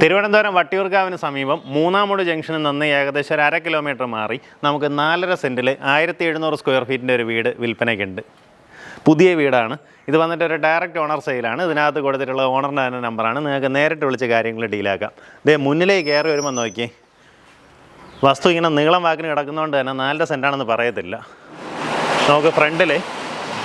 തിരുവനന്തപുരം വട്ടിയൂർക്കാവിന് സമീപം മൂന്നാമൂട് ജംഗ്ഷനിൽ നിന്ന് ഏകദേശം ഒരു അര കിലോമീറ്റർ മാറി നമുക്ക് നാലര സെന്റിൽ ആയിരത്തി എഴുന്നൂറ് സ്ക്വയർ ഫീറ്റിന്റെ ഒരു വീട് വിൽപ്പനയ്ക്കുണ്ട്. പുതിയ വീടാണ്. ഇത് വന്നിട്ട് ഒരു ഡയറക്റ്റ് ഓണർ സെയിലാണ് ഇതിനകത്ത് കൊടുത്തിട്ടുള്ള ഓണറിന്റെ തന്നെ നമ്പറാണ് നിങ്ങൾക്ക് നേരിട്ട് വിളിച്ച് കാര്യങ്ങൾ ഡീലാക്കാം ഇതേ മുന്നിലേക്ക് കയറി വരുമ്പോൾ നോക്കി. വസ്തു ഇങ്ങനെ നീളം വാക്കിന് കിടക്കുന്നതുകൊണ്ട് തന്നെ നാലര സെന്റാണെന്ന് പറയത്തില്ല. നമുക്ക് ഫ്രണ്ടിൽ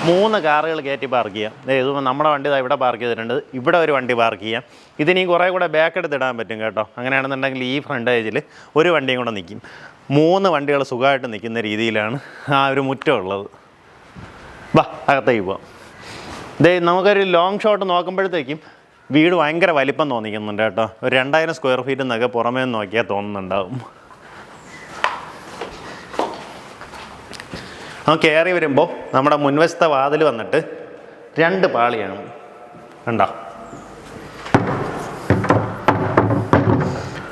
മൂന്ന് കാറുകൾ കയറ്റി പാർക്ക് ചെയ്യാം. ഇത് നമ്മുടെ വണ്ടി ഇവിടെ പാർക്ക് ചെയ്തിട്ടുണ്ട്. ഇവിടെ ഒരു വണ്ടി പാർക്ക് ചെയ്യാം. ഇതിനി കുറേ കൂടെ ബാക്ക് എടുത്ത് ഇടാൻ പറ്റും കേട്ടോ. അങ്ങനെയാണെന്നുണ്ടെങ്കിൽ ഈ ഫ്രണ്ട് ഏജിൽ ഒരു വണ്ടിയും കൂടെ നിൽക്കും മൂന്ന് വണ്ടികൾ സുഖമായിട്ട് നിൽക്കുന്ന രീതിയിലാണ് ആ ഒരു മുറ്റം ഉള്ളത്. വാ അകത്തേക്ക് പോവാം. ദേ നമുക്കൊരു ലോങ് ഷോട്ട് നോക്കുമ്പോഴത്തേക്കും വീട് ഭയങ്കര വലിപ്പം തോന്നിക്കുന്നുണ്ട് കേട്ടോ. ഒരു രണ്ടായിരം സ്ക്വയർ ഫീറ്റ് എന്നൊക്കെ പുറമേ നോക്കിയാൽ തോന്നുന്നുണ്ടാവും. നമുക്ക് കയറി വരുമ്പോൾ നമ്മുടെ മുൻവശത്തെ വാതിൽ വന്നിട്ട് രണ്ട് പാളിയാണ്. കണ്ടോ?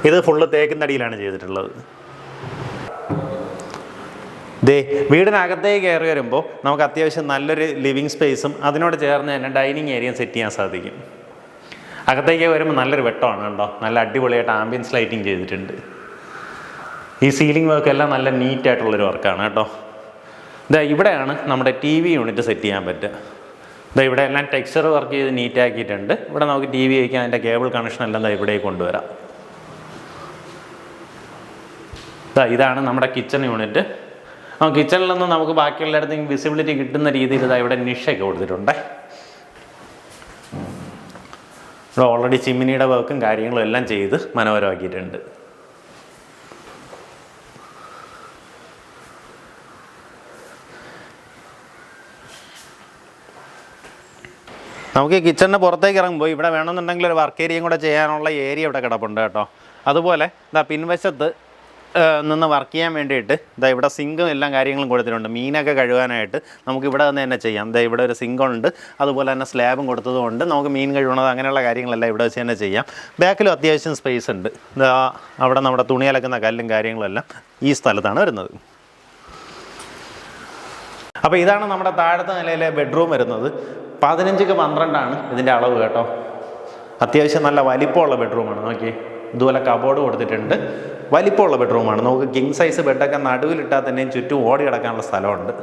ഇത് ഫുള്ള് തേക്കിൻതടിയിലാണ് ചെയ്തിട്ടുള്ളത്. ദേ വീടിനകത്തേക്ക് കയറി വരുമ്പോൾ നമുക്ക് അത്യാവശ്യം നല്ലൊരു ലിവിങ് സ്പേസും അതിനോട് ചേർന്ന് തന്നെ ഡൈനിങ് ഏരിയ സെറ്റ് ചെയ്യാൻ സാധിക്കും. അകത്തേക്ക് വരുമ്പോൾ നല്ലൊരു വെട്ടമാണ് കണ്ടോ? നല്ല അടിപൊളിയായിട്ട് ആംബിയൻസ് ലൈറ്റിംഗ് ചെയ്തിട്ടുണ്ട്. ഈ സീലിംഗ് വർക്ക് എല്ലാം നല്ല നീറ്റായിട്ടുള്ളൊരു വർക്കാണ് കേട്ടോ. ഇതാ ഇവിടെയാണ് നമ്മുടെ ടി വി യൂണിറ്റ് സെറ്റ് ചെയ്യാൻ പറ്റുക. ഇതാ ഇവിടെ എല്ലാം ടെക്സ്ചർ വർക്ക് ചെയ്ത് നീറ്റ് ആക്കിയിട്ടുണ്ട്. ഇവിടെ നമുക്ക് ടി വി വയ്ക്കാൻ അതിന്റെ കേബിൾ കണക്ഷൻ എല്ലാം ഇതാ ഇവിടെ കൊണ്ടുവരാം. ഇതാ ഇതാണ് നമ്മുടെ കിച്ചൺ യൂണിറ്റ് ആ കിച്ചണിൽ നിന്ന് നമുക്ക് ബാക്കിയുള്ളിടത്തും വിസിബിലിറ്റി കിട്ടുന്ന രീതിയിൽ ഇതാ ഇവിടെ നിഷയൊക്കെ കൊടുത്തിട്ടുണ്ട്. ഇവിടെ ഓൾറെഡി ചിമ്മിനിയുടെ വർക്കും കാര്യങ്ങളും എല്ലാം ചെയ്ത് മനോഹരമാക്കിയിട്ടുണ്ട്. നമുക്ക് ഈ കിച്ചണിന് പുറത്തേക്ക് ഇറങ്ങുമ്പോൾ ഇവിടെ വേണമെന്നുണ്ടെങ്കിൽ ഒരു വർക്ക് ഏരിയയും കൂടെ ചെയ്യാനുള്ള ഏരിയ ഇവിടെ കിടപ്പുണ്ട് കേട്ടോ. അതുപോലെ ഇതാ പിൻവശത്ത് നിന്ന് വർക്ക് ചെയ്യാൻ വേണ്ടിയിട്ട് ഇതാ ഇവിടെ സിങ്കും എല്ലാം കാര്യങ്ങളും കൊടുത്തിട്ടുണ്ട്. മീനൊക്കെ കഴുകാനായിട്ട് നമുക്ക് ഇവിടെ നിന്ന് തന്നെ ചെയ്യാം. ഇതാ ഇവിടെ ഒരു സിങ്കുണ്ട് അതുപോലെ തന്നെ സ്ലാബും കൊടുത്തതുകൊണ്ട് നമുക്ക് മീൻ കഴുകണത് അങ്ങനെയുള്ള കാര്യങ്ങളെല്ലാം ഇവിടെ വെച്ച് തന്നെ ചെയ്യാം. ബാക്കിലും അത്യാവശ്യം സ്പേസ് ഉണ്ട്. ഇതാ അവിടെ നമ്മുടെ തുണി അലക്കുന്ന കല്ലും കാര്യങ്ങളെല്ലാം ഈ സ്ഥലത്താണ് വരുന്നത്. അപ്പോൾ ഇതാണ് നമ്മുടെ താഴത്തെ നിലയിലെ ബെഡ്റൂം വരുന്നത്. പതിനഞ്ചിക്ക് പന്ത്രണ്ടാണ് ഇതിന്റെ അളവ് കേട്ടോ. അത്യാവശ്യം നല്ല വലിപ്പമുള്ള ബെഡ്റൂമാണ്. നോക്കി ഇതുപോലെ കബോർഡ് കൊടുത്തിട്ടുണ്ട്. വലിപ്പമുള്ള ബെഡ്റൂമാണ്. നമുക്ക് കിങ് സൈസ് ബെഡൊക്കെ നടുവിലിട്ടാൽ തന്നെയും ചുറ്റും ഓടി കിടക്കാനുള്ള സ്ഥലമുണ്ട്.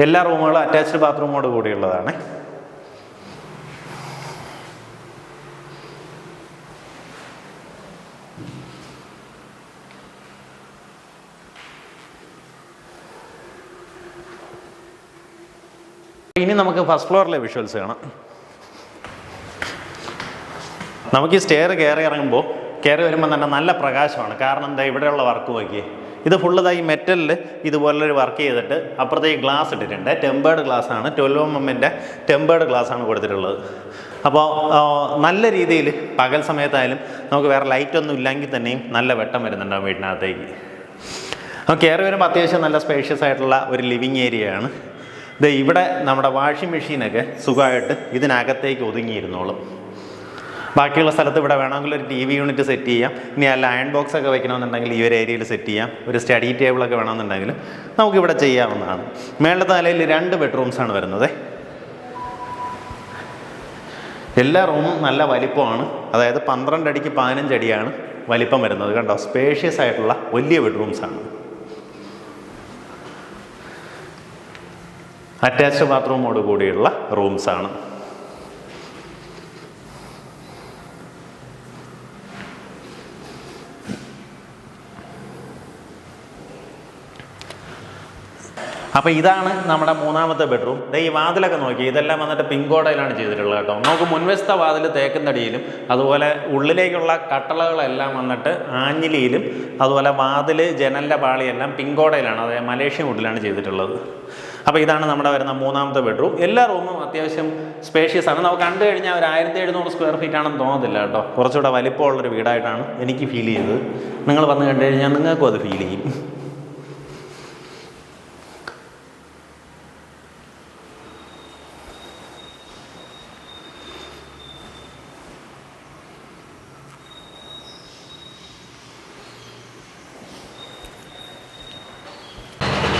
എല്ലാ റൂമുകളും അറ്റാച്ച്ഡ് ബാത്റൂമോട് കൂടിയുള്ളതാണ്. ഇനി നമുക്ക് ഫസ്റ്റ് ഫ്ലോറിലെ വിഷ്വൽസ് കാണാം. നമുക്ക് ഈ സ്റ്റെയർ കയറി ഇറങ്ങുമ്പോൾ കയറി വരുമ്പോൾ തന്നെ നല്ല പ്രകാശമാണ്. കാരണം എന്താ ഇവിടെയുള്ള വർക്ക് നോക്കിയേ. ഇത് ഫുള്ള് ഈ മെറ്റലിൽ ഇതുപോലൊരു വർക്ക് ചെയ്തിട്ട് അപ്പുറത്തേക്ക് ഗ്ലാസ് ഇട്ടിട്ടുണ്ട്. ടെമ്പേർഡ് ഗ്ലാസ് ആണ്. ട്വൽവ് എം എമ്മിന്റെ ടെമ്പേർഡ് ഗ്ലാസ് ആണ് കൊടുത്തിട്ടുള്ളത്. അപ്പോൾ നല്ല രീതിയിൽ പകൽ സമയത്തായാലും നമുക്ക് വേറെ ലൈറ്റൊന്നും ഇല്ലെങ്കിൽ തന്നെയും നല്ല വെട്ടം വരുന്നുണ്ടാവും വീടിനകത്തേക്ക്. അപ്പോൾ കയറി വരുമ്പോൾ അത്യാവശ്യം നല്ല സ്പേഷ്യസ് ആയിട്ടുള്ള ഒരു ലിവിങ് ഏരിയയാണ് ഇത് ഇവിടെ നമ്മുടെ വാഷിംഗ് മെഷീനൊക്കെ സുഖമായിട്ട് ഇതിനകത്തേക്ക് ഒതുങ്ങിയിരുന്നോളും. ബാക്കിയുള്ള സ്ഥലത്ത് ഇവിടെ വേണമെങ്കിൽ ഒരു ടി വി യൂണിറ്റ് സെറ്റ് ചെയ്യാം. ഇനി അല്ല അയൺ ബോക്സ് ഒക്കെ വെക്കണമെന്നുണ്ടെങ്കിൽ ഈ ഒരു ഏരിയയിൽ സെറ്റ് ചെയ്യാം. ഒരു സ്റ്റഡി ടേബിളൊക്കെ വേണമെന്നുണ്ടെങ്കിൽ നമുക്കിവിടെ ചെയ്യാവുന്നതാണ്. മേളത്തെ നിലയിൽ രണ്ട് ബെഡ്റൂംസ് ആണ് വരുന്നത്. എല്ലാ റൂമും നല്ല വലിപ്പമാണ്. അതായത് പന്ത്രണ്ട് അടിക്ക് പതിനഞ്ച് അടിയാണ് വലിപ്പം വരുന്നത്. കണ്ടോ? സ്പേഷ്യസ് ആയിട്ടുള്ള വലിയ ബെഡ്റൂംസ് അറ്റാച്ച്ഡ് ബാത്റൂമോട് കൂടിയുള്ള റൂംസ് ആണ്. അപ്പോൾ ഇതാണ് നമ്മുടെ മൂന്നാമത്തെ ബെഡ്റൂം. ദേ ഈ വാതിലൊക്കെ നോക്കി ഇതെല്ലാം വന്നിട്ട് പിങ്കോടയിലാണ് ചെയ്തിട്ടുള്ളത് കേട്ടോ. നമുക്ക് മുൻവശത്തെ വാതിൽ തേക്കുന്നടിയിലും അതുപോലെ ഉള്ളിലേക്കുള്ള കട്ടളകളെല്ലാം വന്നിട്ട് ആഞ്ഞിലിയിലും അതുപോലെ വാതിൽ ജനലിന്റെ പാളിയെല്ലാം പിങ്കോടയിലാണ് അതായത് മലേഷ്യൻ വുഡിലാണ് ചെയ്തിട്ടുള്ളത്. അപ്പോൾ ഇതാണ് നമ്മുടെ വരുന്ന മൂന്നാമത്തെ ബെഡ്റൂം എല്ലാ റൂമും അത്യാവശ്യം സ്പേഷ്യസ് ആണ്. നമുക്ക് കണ്ടു കഴിഞ്ഞാൽ ഒരു ആയിരത്തി എഴുന്നൂറ് സ്ക്വയർ ഫീറ്റ് ആണെന്ന് തോന്നത്തില്ല കേട്ടോ. കുറച്ചുകൂടെ വലിപ്പമുള്ളൊരു വീടായിട്ടാണ് എനിക്ക് ഫീൽ ചെയ്തത്. നിങ്ങൾ വന്ന് കണ്ടു കഴിഞ്ഞാൽ നിങ്ങൾക്കും അത് ഫീൽ ചെയ്യും.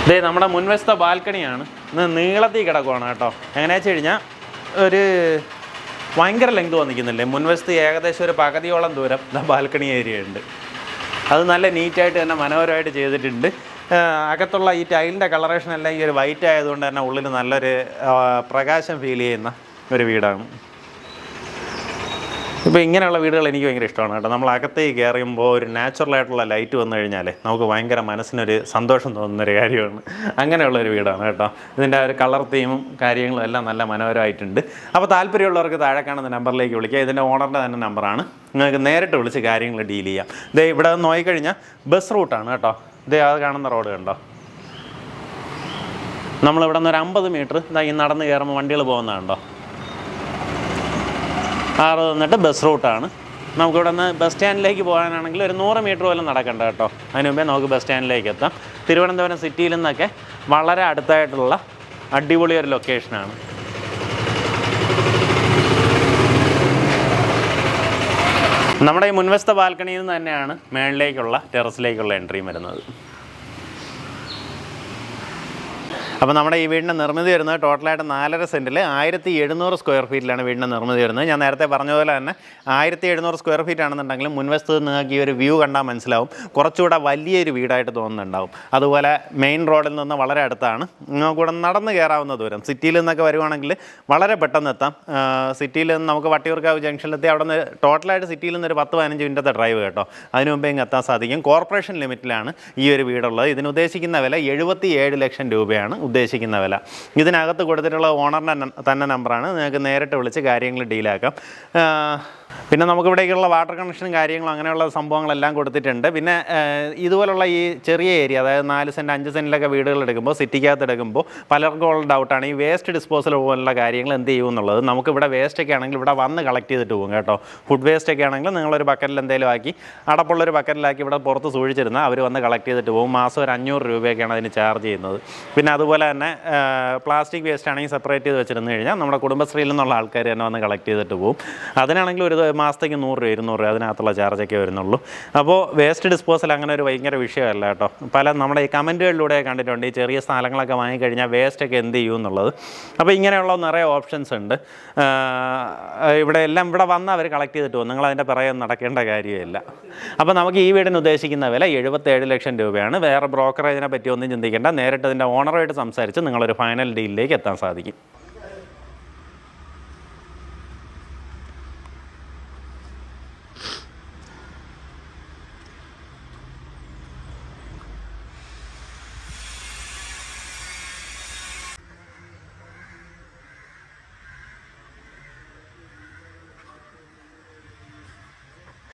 ഇതേ നമ്മുടെ മുൻവശത്തെ ബാൽക്കണിയാണ്. ഇന്ന് നീളത്തിൽ കിടക്കുവാണ് കേട്ടോ. എങ്ങനെയാ വെച്ച് കഴിഞ്ഞാൽ ഒരു ഭയങ്കര ലെങ്ത് വന്നിക്കുന്നില്ലേ മുൻവശത്ത് ഏകദേശം ഒരു പകുതിയോളം ദൂരം ബാൽക്കണി ഏരിയ ഉണ്ട്. അത് നല്ല നീറ്റായിട്ട് തന്നെ മനോഹരമായിട്ട് ചെയ്തിട്ടുണ്ട്. അകത്തുള്ള ഈ ടൈലിന്റെ കളറേഷൻ എല്ലാം ഈ ഒരു വൈറ്റ് ആയതുകൊണ്ട് തന്നെ ഉള്ളിൽ നല്ലൊരു പ്രകാശം ഫീൽ ചെയ്യുന്ന ഒരു വീടാണ്. ഇപ്പോൾ ഇങ്ങനെയുള്ള വീടുകൾ എനിക്ക് ഭയങ്കര ഇഷ്ടമാണ് കേട്ടോ. നമ്മൾ അകത്തേക്ക് കയറിയുമ്പോൾ ഒരു നാച്ചുറൽ ആയിട്ടുള്ള ലൈറ്റ് വന്നു കഴിഞ്ഞാൽ നമുക്ക് ഭയങ്കര മനസ്സിനൊരു സന്തോഷം തോന്നുന്ന ഒരു കാര്യമാണ്. അങ്ങനെയുള്ള ഒരു വീടാണ് കേട്ടോ. ഇതിന്റെ ഒരു കളർ തീമും കാര്യങ്ങളും എല്ലാം നല്ല മനോഹരമായിട്ടുണ്ട്. അപ്പോൾ താല്പര്യമുള്ളവർക്ക് താഴെ കാണുന്ന നമ്പറിലേക്ക് വിളിക്കുക ഇതിന്റെ ഓണറിന്റെ തന്നെ നമ്പറാണ് നിങ്ങൾക്ക് നേരിട്ട് വിളിച്ച് കാര്യങ്ങൾ ഡീൽ ചെയ്യാം. ഇതേ ഇവിടെ നോക്കിക്കഴിഞ്ഞാൽ ബസ് റൂട്ടാണ് കേട്ടോ. ഇതേ അത് കാണുന്ന റോഡ് കണ്ടോ? നമ്മളിവിടെ നിന്ന് ഒരു അമ്പത് മീറ്റർ ഇതായി നടന്ന് കയറുമ്പോൾ വണ്ടികൾ പോകുന്നതുണ്ടോ ആറ് തന്നിട്ട് ബസ് റൂട്ടാണ് നമുക്കിവിടെ നിന്ന് ബസ് സ്റ്റാൻഡിലേക്ക് പോകാനാണെങ്കിൽ ഒരു നൂറ് മീറ്റർ പോലും നടക്കണ്ട കേട്ടോ. അതിന് മുമ്പേ നമുക്ക് ബസ് സ്റ്റാൻഡിലേക്ക് എത്താം. തിരുവനന്തപുരം സിറ്റിയിൽ നിന്നൊക്കെ വളരെ അടുത്തായിട്ടുള്ള അടിപൊളി ഒരു ലൊക്കേഷനാണ് നമ്മുടെ ഈ മുൻവശത്തെ ബാൽക്കണിയിൽ നിന്ന് തന്നെയാണ് മേളിലേക്കുള്ള ടെറസിലേക്കുള്ള എൻട്രിയും വരുന്നത്. അപ്പോൾ നമ്മുടെ ഈ വീടിന്റെ നിർമ്മിതി വരുന്നത് ടോട്ടലായിട്ട് നാലര സെന്റിൽ ആയിരത്തി എഴുന്നൂറ് സ്ക്വയർ ഫീറ്റിലാണ് വീടിന്റെ നിർമ്മിതി വരുന്നത്. ഞാൻ നേരത്തെ പറഞ്ഞതുപോലെ പോലെ തന്നെ ആയിരത്തി എഴുന്നൂറ് സ്ക്വയർ ഫീറ്റ് ആണെന്നുണ്ടെങ്കിലും മുൻവശത്ത് നിങ്ങൾക്ക് ഈ ഒരു വ്യൂ കണ്ടാൽ മനസ്സിലാവും. കുറച്ചുകൂടെ വലിയൊരു വീടായിട്ട് തോന്നുന്നുണ്ടാവും. അതുപോലെ മെയിൻ റോഡിൽ നിന്ന് വളരെ അടുത്താണ്. കൂടെ നടന്ന് കയറാവുന്ന ദൂരം. സിറ്റിയിൽ നിന്നൊക്കെ വരുവാണെങ്കിൽ വളരെ പെട്ടെന്ന് എത്താം. സിറ്റിയിൽ നിന്ന് നമുക്ക് വട്ടിയൂർക്കാവ് ജംഗ്ഷനിലെത്തി അവിടെ നിന്ന് ടോട്ടലായിട്ട് സിറ്റിയിൽ നിന്ന് ഒരു പത്ത് പതിനഞ്ച് മിനിറ്റത്തെ ഡ്രൈവ് കേട്ടോ. അതിന് മുമ്പേ ഇങ്ങ് എത്താൻ സാധിക്കും. കോർപ്പറേഷൻ ലിമിറ്റിലാണ് ഈ ഒരു വീടുള്ളത്. ഇതിന് ഉദ്ദേശിക്കുന്ന വില എഴുപത്തി ഏഴ് ലക്ഷം രൂപയാണ്. ഉദ്ദേശിക്കുന്ന വില. ഇതിനകത്ത് കൊടുത്തിട്ടുള്ള ഓണറിന്റെ തന്നെ നമ്പറാണ് നിങ്ങൾക്ക് നേരിട്ട് വിളിച്ച് കാര്യങ്ങൾ ഡീലാക്കാം പിന്നെ നമുക്കിവിടേക്കുള്ള വാട്ടർ കണക്ഷനും കാര്യങ്ങളും അങ്ങനെയുള്ള സംഭവങ്ങളെല്ലാം കൊടുത്തിട്ടുണ്ട്. പിന്നെ ഇതുപോലുള്ള ഈ ചെറിയ ഏരിയ അതായത് നാല് സെന്റ് അഞ്ച് സെന്റിലൊക്കെ വീടുകൾ എടുക്കുമ്പോൾ സിറ്റിക്കകത്ത് എടുക്കുമ്പോൾ പലർക്കും ഉള്ള ഡൗട്ടാണ് ഈ വേസ്റ്റ് ഡിസ്പോസൽ പോലുള്ള കാര്യങ്ങൾ എന്ത് ചെയ്യും എന്നുള്ളത്. നമുക്കിവിടെ വേസ്റ്റ് ഒക്കെ ആണെങ്കിൽ ഇവിടെ വന്ന് കളക്ട് ചെയ്തിട്ട് പോകും കേട്ടോ. ഫുഡ് വേസ്റ്റ് ഒക്കെ ആണെങ്കിൽ നിങ്ങളൊരു ബക്കറ്റിൽ എന്തെങ്കിലും ആക്കി അടപ്പുള്ളൊരു ബക്കറ്റിലാക്കി ഇവിടെ പുറത്ത് സൂക്ഷിച്ചിരുന്ന അവർ വന്ന് കളക്ട് ചെയ്തിട്ട് പോകും. മാസം ഒരു അഞ്ഞൂറ് രൂപയൊക്കെയാണ് അതിന് ചാർജ് ചെയ്യുന്നത്. പിന്നെ അതുപോലെ തന്നെ പ്ലാസ്റ്റിക് വേസ്റ്റ് ആണെങ്കിൽ സെപ്പറേറ്റ് ചെയ്ത് വെച്ചിരുന്നു കഴിഞ്ഞാൽ നമ്മുടെ കുടുംബശ്രീയിൽ നിന്നുള്ള ആൾക്കാർ തന്നെ വന്ന് കളക്ട് ചെയ്തിട്ട് പോകും. അതിനാണെങ്കിൽ ഒരു മാസത്തേക്ക് നൂറ് രൂപ ഇരുന്നൂറ് രൂപ അതിനകത്തുള്ള ചാർജൊക്കെ വരുന്നുള്ളൂ. അപ്പോൾ വേസ്റ്റ് ഡിസ്പോസൽ അങ്ങനെ ഒരു ഭയങ്കര വിഷയമല്ല കേട്ടോ. പല നമ്മുടെ ഈ കമന്റുകളിലൂടെ കണ്ടിട്ടുണ്ട് ഈ ചെറിയ സ്ഥലങ്ങളൊക്കെ വാങ്ങിക്കഴിഞ്ഞാൽ വേസ്റ്റൊക്കെ എന്ത് ചെയ്യും എന്നുള്ളത്. അപ്പോൾ ഇങ്ങനെയുള്ള നിറയെ ഓപ്ഷൻസ് ഉണ്ട്. ഇവിടെ എല്ലാം ഇവിടെ വന്ന് അവർ കളക്ട് ചെയ്തിട്ട് പോകും നിങ്ങൾ അതിന്റെ പിറകെ നടക്കേണ്ട കാര്യമില്ല. അപ്പോൾ നമുക്ക് ഈ വീടിന് ഉദ്ദേശിക്കുന്ന വില എഴുപത്തേഴ് ലക്ഷം രൂപയാണ്. വേറെ ബ്രോക്കറേജിനെ പറ്റി ഒന്നും ചിന്തിക്കേണ്ട. നേരിട്ട് ഇതിന്റെ ഓണറുമായിട്ട് സംസാരിച്ച് നിങ്ങളൊരു ഫൈനൽ ഡീലിലേക്ക് എത്താൻ സാധിക്കും.